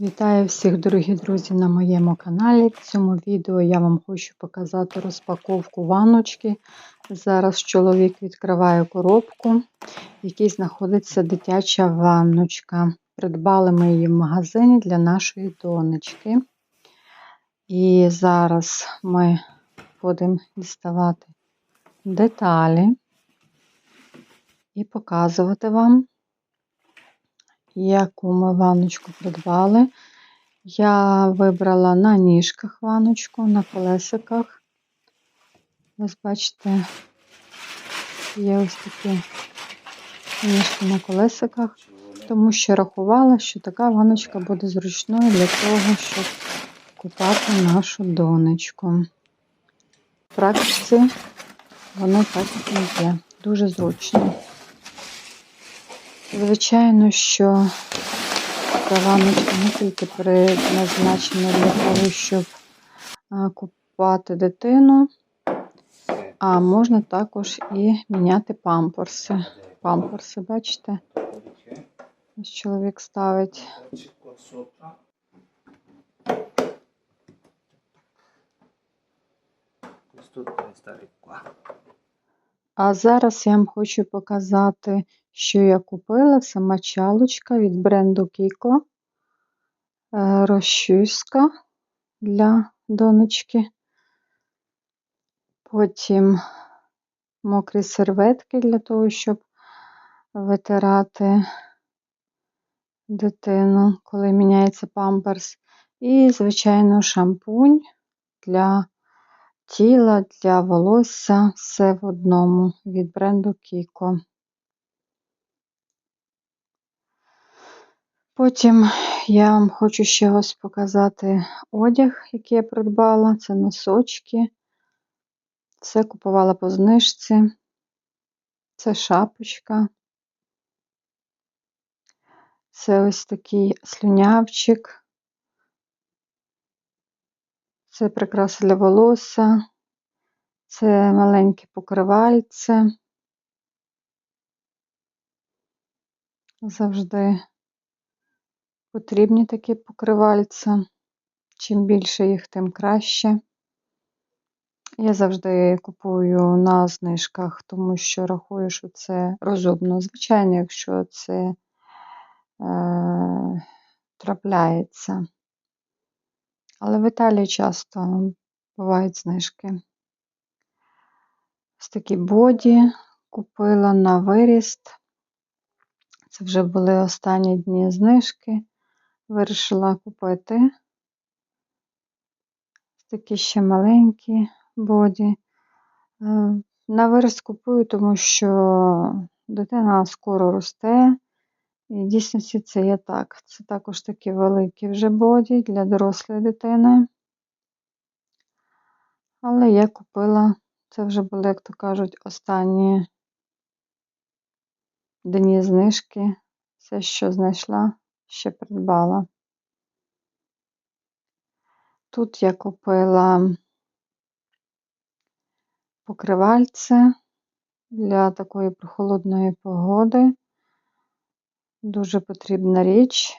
Вітаю всіх, дорогі друзі, на моєму каналі. В цьому відео я вам хочу показати розпаковку ванночки. Зараз чоловік відкриває коробку, в якій знаходиться дитяча ванночка. Придбали ми її в магазині для нашої донечки. І зараз ми будемо діставати деталі і показувати вам, яку ми ванночку придбали. Я вибрала на ніжках ванночку, на колесиках. Ось бачите, є ось такі ніжки на колесиках, тому що рахувала, що така ванночка буде зручною для того, щоб купати нашу донечку. В практиці воно так і є. Дуже зручно. Звичайно, що ця не тільки призначена для того, щоб купати дитину, а можна також і міняти памперси. Памперси, бачите? Ось чоловік ставить. А зараз я вам хочу показати, що я купила. Це мочалочка від бренду Kiko. Розчіска для донечки. Потім мокрі серветки для того, щоб витирати дитину, коли міняється памперс. І, звичайно, шампунь для тіла, для волосся. Все в одному від бренду Kiko. Потім я вам хочу ще ось показати одяг, який я придбала. Це носочки. Все купувала по знижці. Це шапочка. Це ось такий слюнявчик. Це прикраса для волосся. Це маленьке покривальце. Завжди потрібні такі покривальця. Чим більше їх, тим краще. Я завжди купую на знижках, тому що рахую, що це розумно. Звичайно, якщо це е, трапляється. Але в Італії часто бувають знижки. Ось такі боді купила на виріст. Це вже були останні дні знижки. Вирішила купити. Такі ще маленькі боді. На виріст купую, тому що дитина скоро росте. І в дійсності це є так. Це також такі великі вже боді для дорослої дитини. Але я купила, це вже були, як то кажуть, останні дні знижки. Все, що знайшла, ще придбала. Тут я купила покривальце для такої прохолодної погоди. Дуже потрібна річ,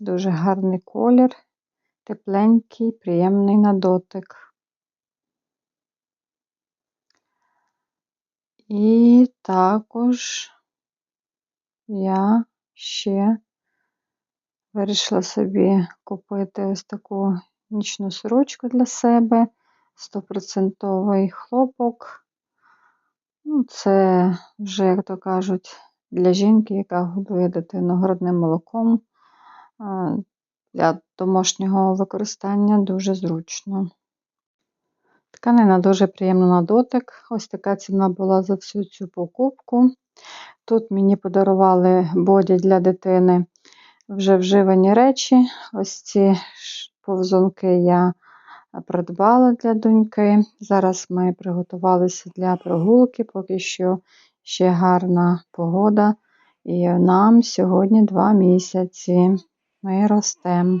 дуже гарний колір, тепленький, приємний на дотик. І також я ще вирішила собі купити ось таку нічну сорочку для себе, 100% хлопок. Ну, Це вже, як то кажуть, для жінки, яка годує дитину грудним молоком. Для домашнього використання дуже зручно. Тканина дуже приємна на дотик. Ось така ціна була за всю цю покупку. Тут мені подарували боді для дитини вже вживані речі. Ось ці повзунки я придбала для доньки. Зараз ми приготувалися для прогулки, поки що ще гарна погода. І нам сьогодні два місяці. Ми ростемо.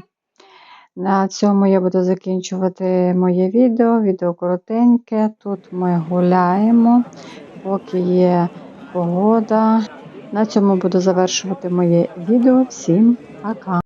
На цьому я буду закінчувати моє відео. Відео коротеньке. Тут ми гуляємо, поки є погода. На цьому буду завершувати моє відео. Всім пока!